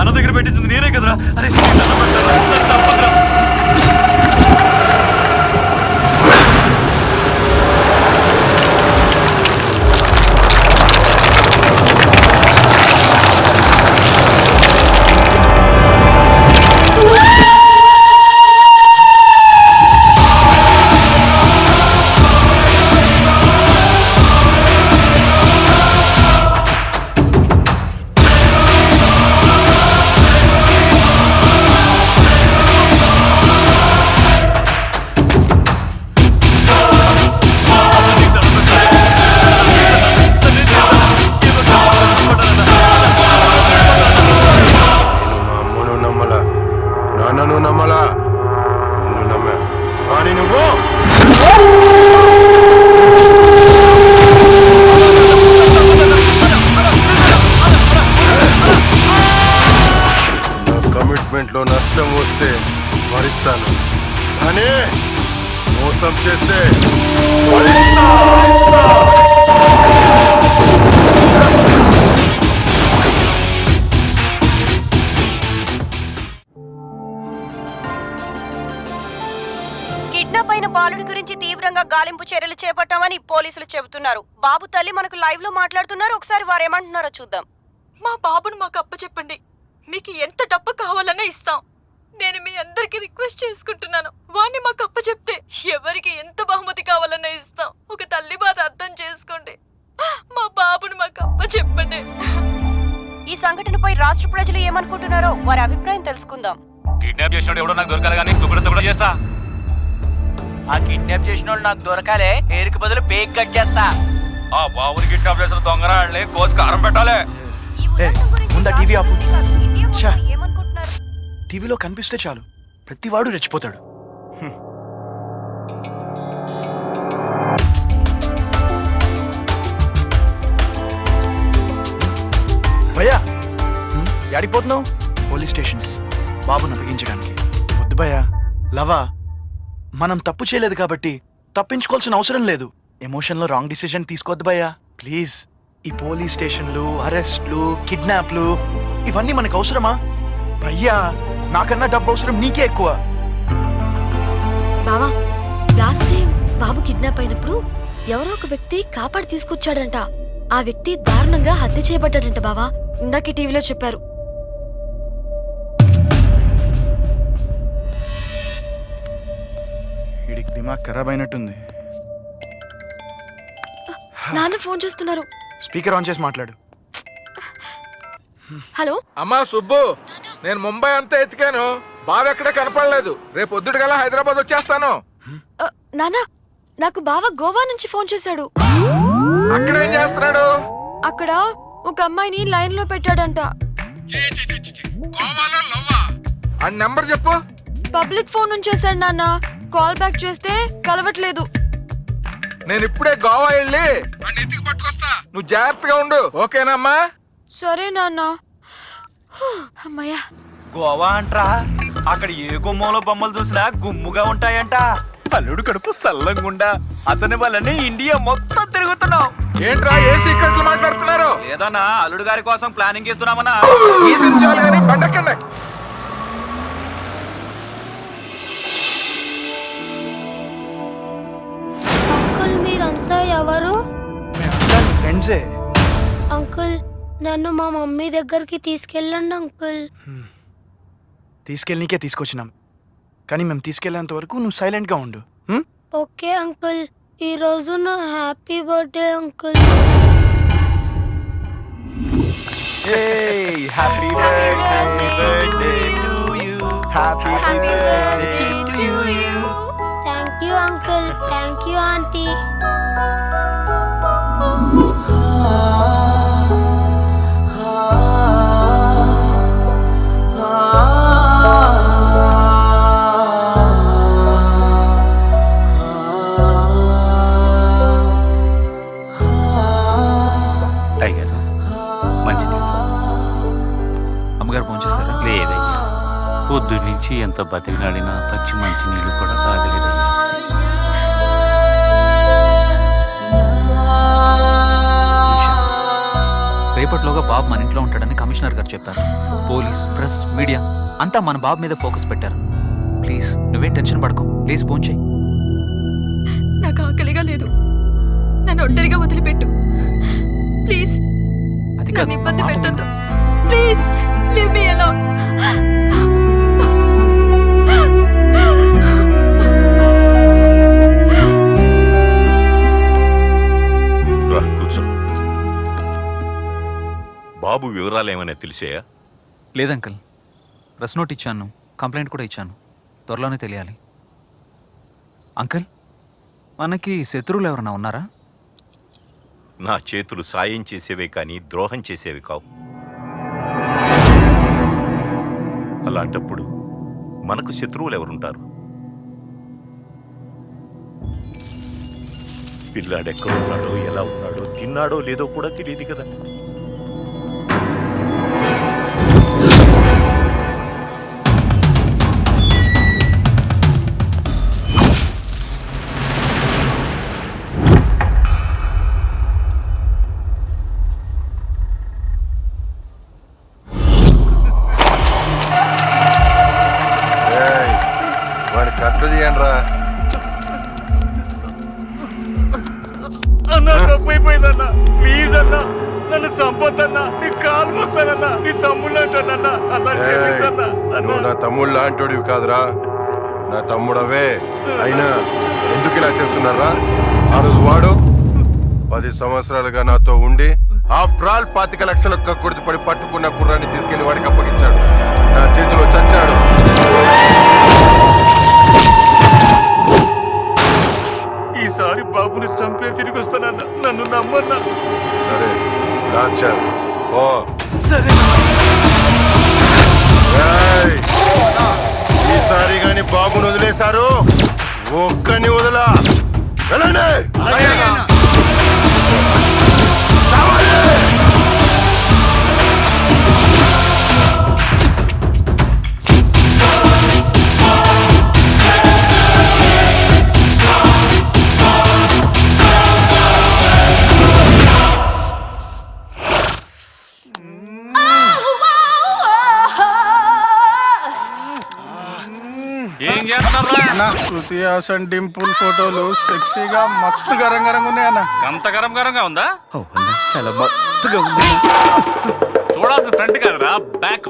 అన్న దగ్గర పెట్టించింది నేనే కదరా? అరే కమిట్మెంట్లో నష్టం వస్తే భరిస్తాను. కానీ మోసం చేస్తే. కిడ్నాప్ అయిన బాలుడి గురించి తీవ్రంగా గాలింపు చర్యలు చేపట్టామని పోలీసులు చెబుతున్నారు. బాబు తల్లి మనకు లైవ్లో మాట్లాడుతున్నారు. ఒకసారి వారు ఏమంటున్నారో చూద్దాం. మా బాబును మాకు అప్పచెప్పండి. మీకు ఎంత డబ్బు కావాలన్నా ఇస్తాం. నేను మీ అందరికి రిక్వెస్ట్ చేసుకుంటున్నాను. వాణ్ణి మాకు అప్పచెప్తే ఎవరికి ఎంత బహుమతి కావాలన్నా ఇస్తాం. ఒక తల్లి బాధ అర్థం చేసుకోండి. మా బాబును మాకు అప్పచెప్పండి. ఈ సంఘటనపై రాష్ట్ర ప్రజలు ఏమనుకుంటున్నారో వారి అభిప్రాయం తెలుసుకుందాం. కిడ్నాప్ చేసినోడు ఎవడో నాకు దొరకాలి కానీ కుక్కడంతో కూడా చేస్తా. ఆ కిడ్నాప్ చేసిన వాళ్ళు నాకు దొరకాలే పేరుకి బదులు పేక్ కట్ చేస్తా. ఆ బాబుని కిడ్నాప్ చేసిన దొంగరాళ్ళని కోసి కారం పెట్టాలి. ముందా టీవీ ఆపు. టీవీలో కనిపిస్తే చాలు. ప్రతివాడు రెచ్చిపోతాడు. భయ్యా? యాడికి పోతున్నావు పోలీస్ స్టేషన్కి బాబును అప్పగించడానికి. వద్దు భయ్యా. లవా మనం తప్పు చేయలేదు కాబట్టి తప్పించుకోవాల్సిన అవసరం లేదు. ఎమోషన్లో రాంగ్ డిసిజన్ తీసుకోవద్దు భయ్యా. ప్లీజ్ ఈ పోలీస్ స్టేషన్లు అరెస్ట్లు కిడ్నాప్లు ఇవన్నీ మనకు అవసరమా? భయ్యా నాకన్నా డబ్బు అవసరం నీకే ఎక్కువ. బావా లాస్ట్ టైం బాబు కిడ్నాప్ అయినప్పుడు ఎవరో ఒక వ్యక్తి కాపాడి తీసుకొచ్చాడంట. ఆ వ్యక్తి దారుణంగా హత్య చేయబడ్డాడంట బావా. ఇందాకే టీవీలో చెప్పారు. వీడికి దిమాగ్ ఖరాబ్ అయినట్టుంది. నాన్న ఫోన్ చేస్తున్నారు. స్పీకర్ ఆన్ చేసి మాట్లాడు. హలో? అమ్మా సుబ్బు. నేను ముంబై అంతా ఎతికాను. బావెక్కడ కనపడలేదు. రేపు పొద్దుటి గల హైదరాబాద్ వచ్చేస్తాను. ఆ, నాన్న నాకు బావ గోవా నుంచి ఫోన్ చేశాడు. అక్కడ ఏం చేస్తున్నాడు? అక్కడ ఒక అమ్మాయిని లైన్లో పెట్టాడంట గోవాలో లవ్వా? ఆ నెంబర్ చెప్పు. పబ్లిక్ ఫోన్ నుంచి చేశాడు నాన్న. కాల్ బ్యాక్ చేస్తే కలవట్లేదు. నేను ఇప్పుడే గోవా వెళ్ళి పట్టుకొస్తా. నువ్వు జాగ్రత్తగా ఉండు. ఓకేనమ్మా సరే నాన్న. అమ్మయ్యా. గోవా అంట్రా. అక్కడ ఏ గుమ్మంలో బొమ్మలు చూసినా గుమ్ముగా ఉంటాయంట. అల్లుడు కడుపు సల్లంగుండా. అతని వల్లనే ఇండియా మొత్తం తిరుగుతున్నాం. ఏంట్రా ఏ సీక్రెట్లు మాట్లాడుతున్నారు? లేదన్నా అల్లుడు గారి కోసం ప్లానింగ్ చేస్తున్నామన్నా. ఈ బండకండి అంకుల్ మీరంతా ఎవరు? ఫ్రెండ్సే అంకుల్ నన్ను మా మమ్మీ దగ్గరికి తీసుకెళ్ళండి అంకుల్. తీసుకెళ్ళనీకే తీసుకొచ్చినాం. కానీ మేము తీసుకెళ్ళేంత వరకు నువ్వు సైలెంట్గా ఉండు. హ్మ్? Okay uncle. ఈ రోజు నా happy birthday uncle. Hey, happy birthday to you. Happy birthday to you. Thank you uncle. Thank you aunty. నుంచి ఎంత బతికినాడినా పచ్చి మంచి నీళ్ళు కూడా తాగలేదయ్యా. రేపు కొద్దిసేపట్లోగా బాబు మన ఇంట్లో ఉంటాడని కమిషనర్ గారు చెప్పారు. పోలీస్ ప్రెస్ మీడియా అంతా మన బాబు మీద ఫోకస్ పెట్టారు. ప్లీజ్ నువ్వేం టెన్షన్ పడకు. ప్లీజ్ ఫోన్ చేయి. నాకు ఆకలిగా లేదు. నన్ను ఒంటరిగా వదిలిపెట్టు. ప్లీజ్. అది కాదు ఇబ్బంది పెట్టద్దు. Please leave me alone. బాబు వివరాలు ఏమైనా తెలిసాయా? లేదంకల్ ప్రెస్ నోట్ ఇచ్చాను. కంప్లైంట్ కూడా ఇచ్చాను. త్వరలోనే తెలియాలి. అంకుల్ మనకి శత్రువులు ఎవరైనా ఉన్నారా? నా చేతులు సాయం చేసేవే కానీ ద్రోహం చేసేవి కావు. అలాంటప్పుడు మనకు శత్రువులు ఎవరుంటారు? పిల్లాడెక్కడ ఉన్నాడో ఎలా ఉన్నాడో తిన్నాడో లేదో కూడా తెలియదు కదా. చంపొద్దన్నా నీ కాలు మొత్తానన్నా నీ తమ్ముళ్ళు అంటానన్నా అన్నా క్షమించన్నా. నువ్వు నా తమ్ముడు లాంటోడివి కాదురా. నా తమ్ముడవే. అయినా ఎందుకు ఇలా చేస్తున్నారా? ఆ రోజు వాడు పది సంవత్సరాలుగా నాతో ఉండి ఆఫ్టర్ ఆల్ పాతిక లక్షల కక్కుడితి పడి పట్టుకున్న కుర్రాన్ని తీసుకెళ్ళి వాడికి అప్పగించాడు. నా చేతిలో చచ్చాడు. బాబును వదిలేశారు. ఒక్కని వదలా. వెళ్ళండి. శృతి హాసన్ డింపుల్ ఫోటోలు సెక్సీగా మస్తు గరంగరంగా ఉన్నాయన్న అంత గరం గరంగా ఉందా? చాలా మస్తుగా ఉంది చూడాల్సిన ఫ్రంట్ కాదురా బ్యాక్.